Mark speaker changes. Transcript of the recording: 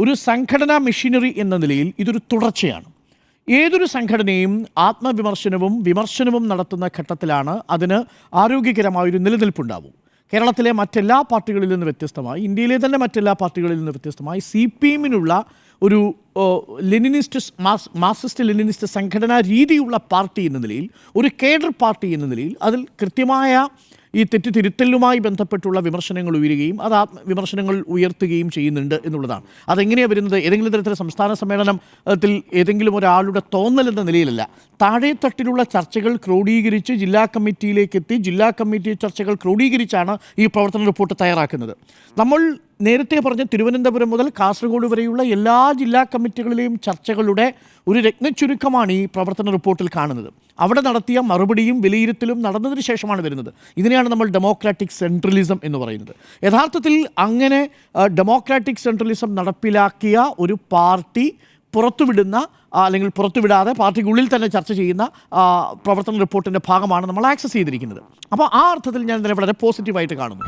Speaker 1: ഒരു സംഘടനാ മെഷീനറി എന്ന നിലയിൽ ഇതൊരു തുടർച്ചയാണ്. ഏതൊരു സംഘടനയും ആത്മവിമർശനവും വിമർശനവും നടത്തുന്ന ഘട്ടത്തിലാണ് അതിന് ആരോഗ്യകരമായൊരു നിലനിൽപ്പുണ്ടാവും കേരളത്തിലെ മറ്റെല്ലാ പാർട്ടികളിൽ നിന്ന് വ്യത്യസ്തമായി ഇന്ത്യയിലെ തന്നെ മറ്റെല്ലാ പാർട്ടികളിൽ നിന്ന് വ്യത്യസ്തമായി സി പി എമ്മിനുള്ള ഒരു ലെനിനിസ്റ്റ് മാസ് മാർക്സിസ്റ്റ് ലെനിനിസ്റ്റ് സംഘടനാ രീതിയുള്ള പാർട്ടി എന്ന നിലയിൽ ഒരു കേഡർ പാർട്ടി എന്ന നിലയിൽ അതിൽ കൃത്യമായ ഈ തെറ്റുതിരുത്തലുമായി ബന്ധപ്പെട്ടുള്ള വിമർശനങ്ങൾ ഉയരുകയും അത് വിമർശനങ്ങൾ ഉയർത്തുകയും ചെയ്യുന്നുണ്ട് എന്നുള്ളതാണ്. അതെങ്ങനെയാണ് വരുന്നത്? ഏതെങ്കിലും തരത്തിലെ സംസ്ഥാന സമ്മേളനത്തിൽ ഏതെങ്കിലും ഒരാളുടെ തോന്നൽ എന്ന നിലയിലല്ല. താഴെത്തട്ടിലുള്ള ചർച്ചകൾ ക്രോഡീകരിച്ച് ജില്ലാ കമ്മിറ്റിയിലേക്ക് എത്തി ജില്ലാ കമ്മിറ്റി ചർച്ചകൾ ക്രോഡീകരിച്ചാണ് ഈ പ്രവർത്തന റിപ്പോർട്ട് തയ്യാറാക്കുന്നത്. നമ്മൾ നേരത്തെ പറഞ്ഞ തിരുവനന്തപുരം മുതൽ കാസർഗോഡ് വരെയുള്ള എല്ലാ ജില്ലാ കമ്മിറ്റികളിലെയും ചർച്ചകളുടെ ഒരു രത്നച്ചുരുക്കമാണ് ഈ പ്രവർത്തന റിപ്പോർട്ടിൽ കാണുന്നത്. അവിടെ നടത്തിയ മറുപടിയും വിലയിരുത്തലും നടന്നതിന് ശേഷമാണ് വരുന്നത്. ഇതിനെയാണ് നമ്മൾ ഡെമോക്രാറ്റിക് സെൻട്രലിസം എന്ന് പറയുന്നത്. യഥാർത്ഥത്തിൽ അങ്ങനെ ഡെമോക്രാറ്റിക് സെൻട്രലിസം നടപ്പിലാക്കിയ ഒരു പാർട്ടി പുറത്തുവിടുന്ന അല്ലെങ്കിൽ പുറത്തുവിടാതെ പാർട്ടിക്കുള്ളിൽ തന്നെ ചർച്ച ചെയ്യുന്ന പ്രവർത്തന റിപ്പോർട്ടിന്റെ ഭാഗമാണ് നമ്മൾ ആക്സസ് ചെയ്തിരിക്കുന്നത്. അപ്പോൾ ആ അർത്ഥത്തിൽ ഞാൻ ഇതിനെ വളരെ പോസിറ്റീവായിട്ട് കാണുന്നു.